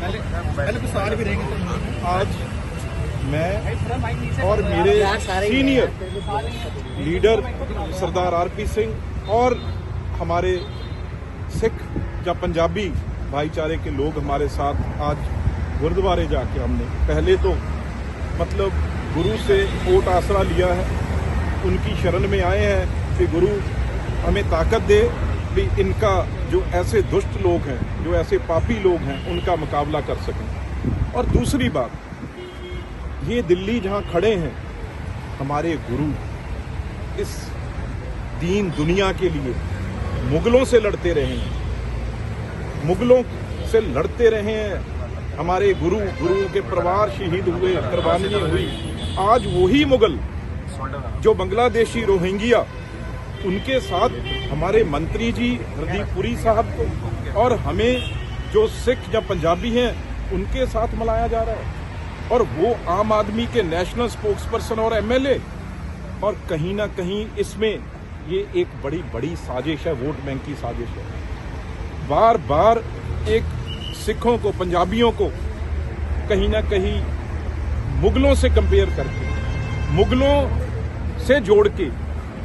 पहले कुछ सवाल भी रहेंगे। आज मैं और मेरे senior leader Sardar R P Singh और हमारे सिख या पंजाबी भाईचारे के लोग हमारे साथ आज गुरुद्वारे जाके हमने पहले तो मतलब गुरु से ओट आसरा लिया है उनकी शरण में आए हैं कि गुरु हमें ताकत दे भी इनका जो ऐसे दुष्ट लोग हैं, जो ऐसे पापी लोग हैं, उनका मुकाबला कर सकें। और दूसरी बात, ये दिल्ली जहाँ खड़े हैं, हमारे गुरु, इस दीन दुनिया के लिए मुगलों से लड़ते रहे हैं। मुगलों से लड़ते रहे हैं, हमारे गुरु गुरुओं के परिवार शहीद हुए कुर्बानियाँ हुई। आज वही मुगल, जो बांग्लादेशी रोहिंग्या उनके साथ हमारे मंत्री जी, हरदीप पुरी साहब को और हमें जो सिख या पंजाबी हैं, उनके साथ मिलाया जा रहा है। और वो आम आदमी के नेशनल स्पोक्स पर्सन और एमएलए और कहीं ना कहीं इसमें ये एक बड़ी बड़ी साजिश है, वोट बैंक की साजिश है। बार बार एक सिखों को, पंजाबियों को कहीं ना कहीं मुगलों से कंपेयर करके, मुगलों से जोड़ के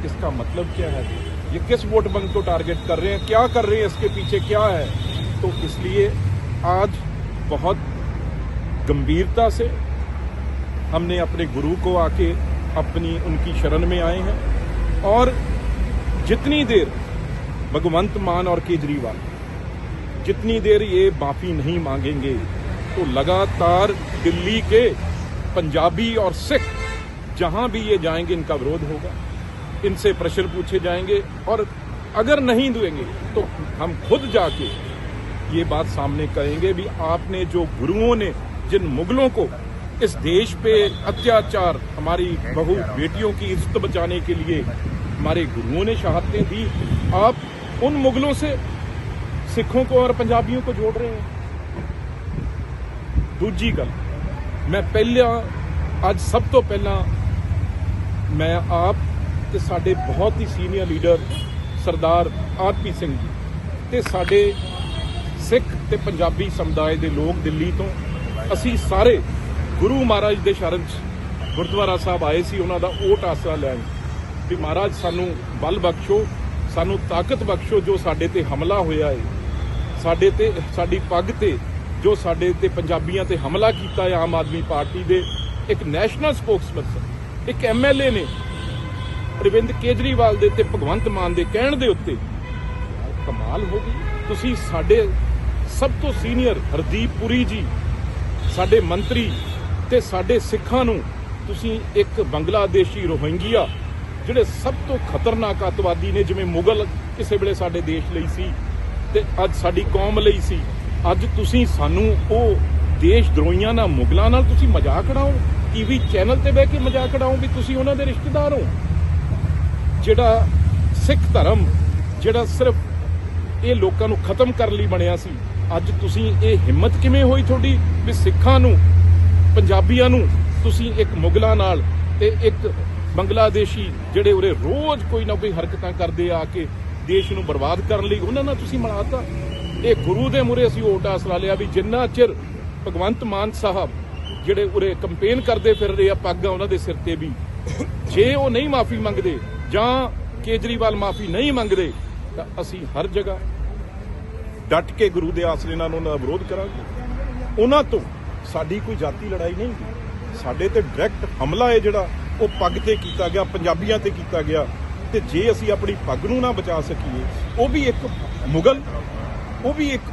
इसका मतलब क्या है? ये किस वोट बैंक को टारगेट कर रहे हैं? क्या कर रहे हैं? इसके पीछे क्या है? तो इसलिए आज बहुत गंभीरता से हमने अपने गुरु को आके अपनी, उनकी शरण में आए हैं। और जितनी देर भगवंत मान और केजरीवाल जितनी देर ये माफ़ी नहीं मांगेंगे तो लगातार दिल्ली के पंजाबी और सिख जहाँ भी ये जाएँगे, इनका विरोध होगा। इनसे प्रेशर पूछे जाएँगे और अगर नहीं देंगे तो हम खुद जाके ये बात सामने करेंगे भी। आपने जो गुरुओं ने, जिन मुगलों को इस देश पे अत्याचार, हमारी बहु बेटियों की इज़्ज़त बचाने के लिए हमारे गुरुओं ने शहादतें दी, आप उन मुगलों से सिखों को और पंजाबियों को जोड़ रहे हैं। दूजी गल, मैं पहला, आज सब तो पहला मैं आप ਤੇ ਸਾਡੇ ਬਹੁਤ ਹੀ senior leader Sardar R P Singh ji ਤੇ ਸਾਡੇ ਸਿੱਖ ਤੇ ਪੰਜਾਬੀ ਸਮੁਦਾਇ ਦੇ ਲੋਕ ਦਿੱਲੀ ਤੋਂ ਅਸੀਂ ਸਾਰੇ ਗੁਰੂ ਮਹਾਰਾਜ ਦੇ ਸ਼ਰਨ 'ਚ ਗੁਰਦੁਆਰਾ ਸਾਹਿਬ ਆਏ ਸੀ, ਉਹਨਾਂ ਦਾ ਓਟ ਆਸਰਾ ਲੈਣ। ਵੀ ਮਹਾਰਾਜ ਸਾਨੂੰ ਬਲ ਬਖਸ਼ੋ, ਸਾਨੂੰ ਤਾਕਤ ਬਖਸ਼ੋ ਜੋ ਸਾਡੇ ਤੇ ਹਮਲਾ ਹੋਇਆ ਹੈ ਸਾਡੇ ਤੇ, ਸਾਡੀ ਪੱਗ ਤੇ ਜੋ ਸਾਡੇ ਤੇ ਪੰਜਾਬੀਆਂ ਤੇ ਹਮਲਾ ਕੀਤਾ ਹੈ ਆਮ ਆਦਮੀ ਪਾਰਟੀ ਦੇ, ਇੱਕ ਨੈਸ਼ਨਲ ਸਪੋਕਸਪਰਸਨ ਇੱਕ ਐਮਐਲਏ ਨੇ ਅਰਵਿੰਦ ਕੇਜਰੀਵਾਲ ਦੇ ਤੇ ਭਗਵੰਤ ਮਾਨ ਦੇ ਕਹਿਣ ਦੇ ਉੱਤੇ ਕਮਾਲ ਹੋ ਗਈ। ਤੁਸੀਂ ਸਾਡੇ ਸਭ ਤੋਂ ਸੀਨੀਅਰ ਹਰਦੀਪ ਪੁਰੀ ਜੀ, ਸਾਡੇ ਮੰਤਰੀ ਤੇ ਸਾਡੇ ਸਿੱਖਾਂ ਨੂੰ ਤੁਸੀਂ ਇੱਕ ਬੰਗਲਾਦੇਸ਼ੀ ਰੋਹਿੰਗੀਆ, ਜਿਹੜੇ ਸਭ ਤੋਂ ਖਤਰਨਾਕ ਅੱਤਵਾਦੀ ਨੇ, ਜਿਵੇਂ ਮੁਗਲ ਕਿਸੇ ਵੇਲੇ ਸਾਡੇ ਦੇਸ਼ ਲਈ ਸੀ ਤੇ ਅੱਜ ਸਾਡੀ ਕੌਮ ਲਈ ਸੀ, ਅੱਜ ਤੁਸੀਂ ਸਾਨੂੰ ਉਹ ਦੇਸ਼ ਦਰੋਈਆਂ ਨਾਲ, ਮੁਗਲਾਂ ਨਾਲ ਤੁਸੀਂ ਮਜ਼ਾਕ ਉਡਾਓ ਟੀਵੀ ਚੈਨਲ ਤੇ ਬਹਿ ਕੇ ਮਜ਼ਾਕ ਉਡਾਓ ਵੀ ਤੁਸੀਂ ਉਹਨਾਂ ਦੇ ਰਿਸ਼ਤੇਦਾਰ ਹੋ। ਜਿਹੜਾ ਸਿੱਖ ਧਰਮ, ਜਿਹੜਾ ਸਿਰਫ ਇਹ ਲੋਕਾਂ ਨੂੰ ਖਤਮ ਕਰਨ ਲਈ ਬਣਿਆ ਸੀ, ਅੱਜ ਤੁਸੀਂ ਇਹ ਹਿੰਮਤ ਕਿਵੇਂ ਹੋਈ ਤੁਹਾਡੀ ਵੀ ਸਿੱਖਾਂ ਨੂੰ, ਪੰਜਾਬੀਆਂ ਨੂੰ ਤੁਸੀਂ ਇੱਕ ਮੁਗਲਾਂ ਨਾਲ ਤੇ ਇੱਕ ਬੰਗਲਾਦੇਸ਼ੀ ਜਿਹੜੇ ਉਰੇ ਰੋਜ਼ ਕੋਈ ਨਾ ਕੋਈ ਹਰਕਤਾਂ ਕਰਦੇ ਆ ਕੇ ਦੇਸ਼ ਨੂੰ ਬਰਬਾਦ ਕਰਨ ਲਈ ਉਹਨਾਂ ਨਾਲ ਤੁਸੀਂ ਮਿਲਾਤਾ ਇਹ ਗੁਰੂ ਦੇ ਮੂਹਰੇ ਅਸੀਂ ਓਟ ਆਸਰਾ ਲਿਆ ਵੀ ਜਿੰਨਾ ਚਿਰ ਭਗਵੰਤ ਮਾਨ ਸਾਹਿਬ ਜਿਹੜੇ ਉਰੇ ਕੰਪੇਨ ਕਰਦੇ ਫਿਰ ਰਹੇ ਆ, ਪੱਗਾਂ ਉਹਨਾਂ ਦੇ ਸਿਰ ਤੇ ਵੀ। ਜੇ ਉਹ ਨਹੀਂ ਮਾਫੀ ਮੰਗਦੇ ਜਾਂ ਕੇਜਰੀਵਾਲ ਮਾਫੀ ਨਹੀਂ ਮੰਗਦੇ, ਤਾਂ ਅਸੀਂ ਹਰ ਜਗ੍ਹਾ ਡਟ ਕੇ ਗੁਰੂ ਦੇ ਆਸਰੇ ਨਾਲ ਉਹਨਾਂ ਦਾ ਵਿਰੋਧ ਕਰਾਂਗੇ। ਉਹਨਾਂ ਤੋਂ ਸਾਡੀ ਕੋਈ ਜਾਤੀ ਲੜਾਈ ਨਹੀਂ ਸਾਡੇ ਤੇ ਡਾਇਰੈਕਟ ਹਮਲਾ ਹੈ ਜਿਹੜਾ, ਉਹ ਪੱਗ ਤੇ ਕੀਤਾ ਗਿਆ, ਪੰਜਾਬੀਆਂ ਤੇ ਕੀਤਾ ਗਿਆ। ਤੇ ਜੇ ਅਸੀਂ ਆਪਣੀ ਪੱਗ ਨੂੰ ਨਾ ਬਚਾ ਸਕੀਏ, ਉਹ ਵੀ ਇੱਕ ਮੁਗਲ, ਉਹ ਵੀ ਇੱਕ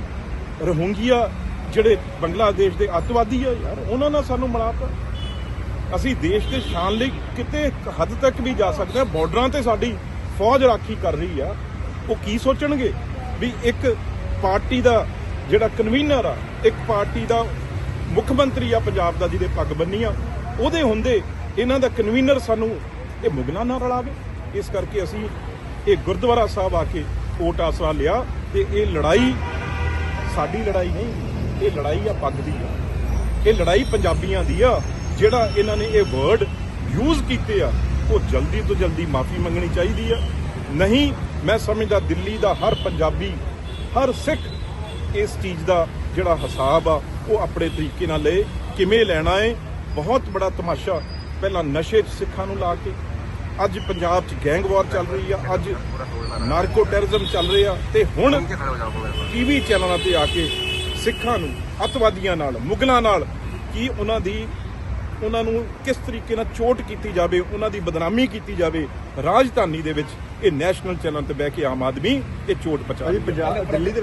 ਰਹੂੰਗੀਆ ਜਿਹੜੇ ਬੰਗਲਾਦੇਸ਼ ਦੇ ਅੱਤਵਾਦੀ ਆ ਯਾਰ, ਉਹਨਾਂ ਨਾਲ ਸਾਨੂੰ ਮਿਲਾਤਾ ਅਸੀਂ ਦੇਸ਼ ਦੇ ਸ਼ਾਨ ਲਈ ਕਿਤੇ ਹੱਦ ਤੱਕ ਵੀ ਜਾ ਸਕਦੇ ਹਾਂ। ਬਾਰਡਰਾਂ ਤੇ ਸਾਡੀ ਫੌਜ ਰਾਖੀ ਕਰ ਰਹੀ ਆ। ਉਹ ਕੀ ਸੋਚਣਗੇ? ਵੀ ਇੱਕ ਪਾਰਟੀ ਦਾ ਜਿਹੜਾ ਕਨਵੀਨਰ ਆ, ਇੱਕ ਪਾਰਟੀ ਦਾ ਮੁੱਖ ਮੰਤਰੀ ਆ ਪੰਜਾਬ ਦਾ ਜਿਹਦੇ ਪੱਗ ਬੰਨੀ ਆ ਉਹਦੇ ਹੁੰਦੇ ਇਹਨਾਂ ਦਾ ਕਨਵੀਨਰ ਸਾਨੂੰ ਇਹ ਮੁਗਲਾਂ ਨਾਲ ਰਲਾਵੇ। ਇਸ ਕਰਕੇ ਅਸੀਂ ਇਹ ਗੁਰਦੁਆਰਾ ਸਾਹਿਬ ਆ ਕੇ ਕੋਟ ਆਸਰਾ ਲਿਆ ਤੇ ਇਹ ਲੜਾਈ ਸਾਡੀ ਲੜਾਈ ਨਹੀਂ, ਇਹ ਲੜਾਈ ਆ ਪੱਗ ਦੀ ਆ। ਇਹ ਲੜਾਈ ਪੰਜਾਬੀਆਂ ਦੀ ਆ। ਜਿਹੜਾ ਇਹਨਾਂ ਨੇ ਇਹ ਵਰਡ ਯੂਜ਼ ਕੀਤੇ ਆ, ਉਹ ਜਲਦੀ ਤੋਂ ਜਲਦੀ ਮਾਫੀ ਮੰਗਣੀ ਚਾਹੀਦੀ ਆ। ਨਹੀਂ, ਮੈਂ ਸਮਝਦਾ ਦਿੱਲੀ ਦਾ ਹਰ ਪੰਜਾਬੀ, ਹਰ ਸਿੱਖ ਇਸ ਚੀਜ਼ ਦਾ ਜਿਹੜਾ ਹਿਸਾਬ ਆ, ਉਹ ਆਪਣੇ ਤਰੀਕੇ ਨਾਲ ਲਏ ਕਿਵੇਂ ਲੈਣਾ ਹੈ ਬਹੁਤ ਬੜਾ ਤਮਾਸ਼ਾ ਪਹਿਲਾਂ ਨਸ਼ੇ 'ਚ ਸਿੱਖਾਂ ਨੂੰ ਲਾ ਕੇ, ਅੱਜ ਪੰਜਾਬ 'ਚ ਗੈਂਗਵਾਰ ਚੱਲ ਰਹੀ ਆ, ਅੱਜ ਨਾਰਕੋ ਟੈਰਰਿਜ਼ਮ ਚੱਲ ਰਿਹਾ ਤੇ ਹੁਣ ਟੀਵੀ ਚੈਨਲਾਂ ਤੇ ਆ ਕੇ ਸਿੱਖਾਂ ਨੂੰ, ਅੱਤਵਾਦੀਆਂ ਨਾਲ, ਮੁਗਲਾਂ ਨਾਲ ਕੀ ਉਹਨਾਂ ਦੀ ਉਹਨਾਂ ਨੂੰ ਕਿਸ ਤਰੀਕੇ ਨਾਲ ਚੋਟ ਕੀਤੀ ਜਾਵੇ ਉਹਨਾਂ ਦੀ ਬਦਨਾਮੀ ਕੀਤੀ ਜਾਵੇ ਰਾਜਧਾਨੀ ਦੇ ਵਿੱਚ ਇਹ ਨੈਸ਼ਨਲ ਚੈਨਲ ਤੇ ਬਹਿ ਕੇ ਆਮ ਆਦਮੀ ਇਹ ਚੋਟ ਪਹੁੰਚਾ ਰਹੀ ਹੈ। ਪੰਜਾਬ ਦਿੱਲੀ ਦੇ